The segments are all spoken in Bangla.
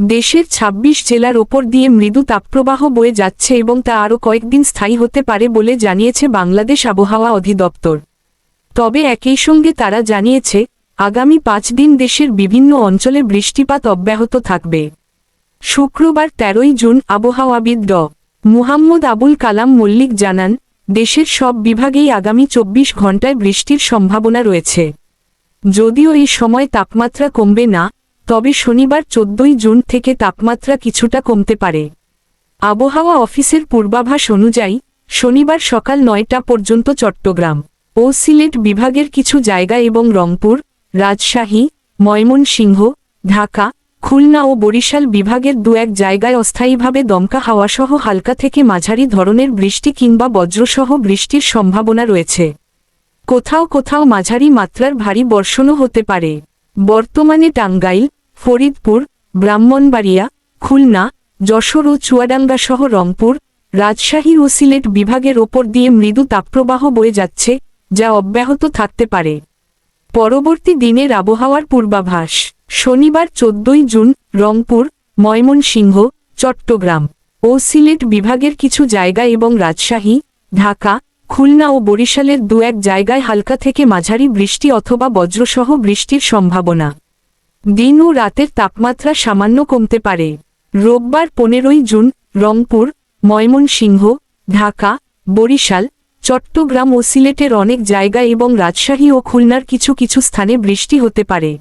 দেশের ২৬ জেলার ওপর দিয়ে মৃদু তাপপ্রবাহ বয়ে যাচ্ছে এবং তা আরও কয়েকদিন স্থায়ী হতে পারে বলে জানিয়েছে বাংলাদেশ আবহাওয়া অধিদপ্তর। তবে একই সঙ্গে তারা জানিয়েছে, আগামী পাঁচ দিন দেশের বিভিন্ন অঞ্চলে বৃষ্টিপাত অব্যাহত থাকবে। শুক্রবার তেরোই জুন আবহাওয়াবিদ ড. মুহাম্মদ আবুল কালাম মল্লিক জানান, দেশের সব বিভাগেই আগামী চব্বিশ ঘণ্টায় বৃষ্টির সম্ভাবনা রয়েছে। যদিও এই সময় তাপমাত্রা কমবে না তবে শনিবার চোদ্দই জুন থেকে তাপমাত্রা কিছুটা কমতে পারে। আবহাওয়া অফিসের পূর্বাভাস অনুযায়ী, শনিবার সকাল নয়টা পর্যন্ত চট্টগ্রাম ও সিলেট বিভাগের কিছু জায়গা এবং রংপুর, রাজশাহী, ময়মনসিংহ, ঢাকা, খুলনা ও বরিশাল বিভাগের দু এক জায়গায় অস্থায়ীভাবে দমকা হাওয়াসহ হালকা থেকে মাঝারি ধরনের বৃষ্টি কিংবা বজ্রসহ বৃষ্টির সম্ভাবনা রয়েছে। কোথাও কোথাও মাঝারি মাত্রার ভারী বর্ষণও হতে পারে। বর্তমানে টাঙ্গাইল ফরিদপুর, ব্রাহ্মণবাড়িয়া, খুলনা, যশোর ও চুয়াডাঙ্গা সহ রংপুর, রাজশাহী ও সিলেট বিভাগের ওপর দিয়ে মৃদু তাপপ্রবাহ বয়ে যাচ্ছে, যা অব্যাহত থাকতে পারে। পরবর্তী দিনের আবহাওয়ার পূর্বাভাস, শনিবার চোদ্দই জুন, রংপুর, ময়মনসিংহ, চট্টগ্রাম ও সিলেট বিভাগের কিছু জায়গা এবং রাজশাহী, ঢাকা, খুলনা ও বরিশালের দু এক জায়গায় হালকা থেকে মাঝারি বৃষ্টি অথবা বজ্রসহ বৃষ্টির সম্ভাবনা। দিন ও রাতের তাপমাত্রা সামান্য কমতে পারে। রোববার পনেরোই জুন, রংপুর, ময়মনসিংহ, ঢাকা, বরিশাল, চট্টগ্রাম ও সিলেটের অনেক জায়গা এবং রাজশাহী ও খুলনার কিছু কিছু স্থানে বৃষ্টি হতে পারে।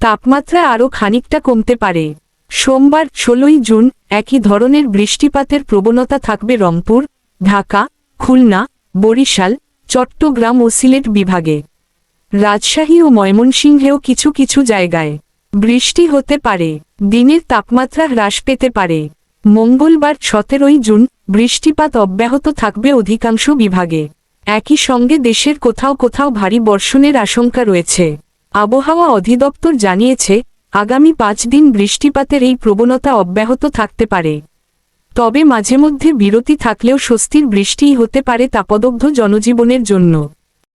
তাপমাত্রা আরও খানিকটা কমতে পারে। সোমবার, ষোলোই জুন, একই ধরনের বৃষ্টিপাতের প্রবণতা থাকবে রংপুর, ঢাকা, খুলনা, বরিশাল, চট্টগ্রাম ও সিলেট বিভাগে। রাজশাহী ও ময়মনসিংহেও কিছু কিছু জায়গায় বৃষ্টি হতে পারে, দিনের তাপমাত্রা হ্রাস পেতে পারে। মঙ্গলবার সতেরোই জুন বৃষ্টিপাত অব্যাহত থাকবে অধিকাংশ বিভাগে। একই সঙ্গে দেশের কোথাও কোথাও ভারী বর্ষণের আশঙ্কা রয়েছে। আবহাওয়া অধিদপ্তর জানিয়েছে, আগামী পাঁচ দিন বৃষ্টিপাতের এই প্রবণতা অব্যাহত থাকতে পারে। তবে মাঝে মধ্যে বিরতি থাকলেও স্বস্তির বৃষ্টিই হতে পারে তাপদগ্ধ জনজীবনের জন্য।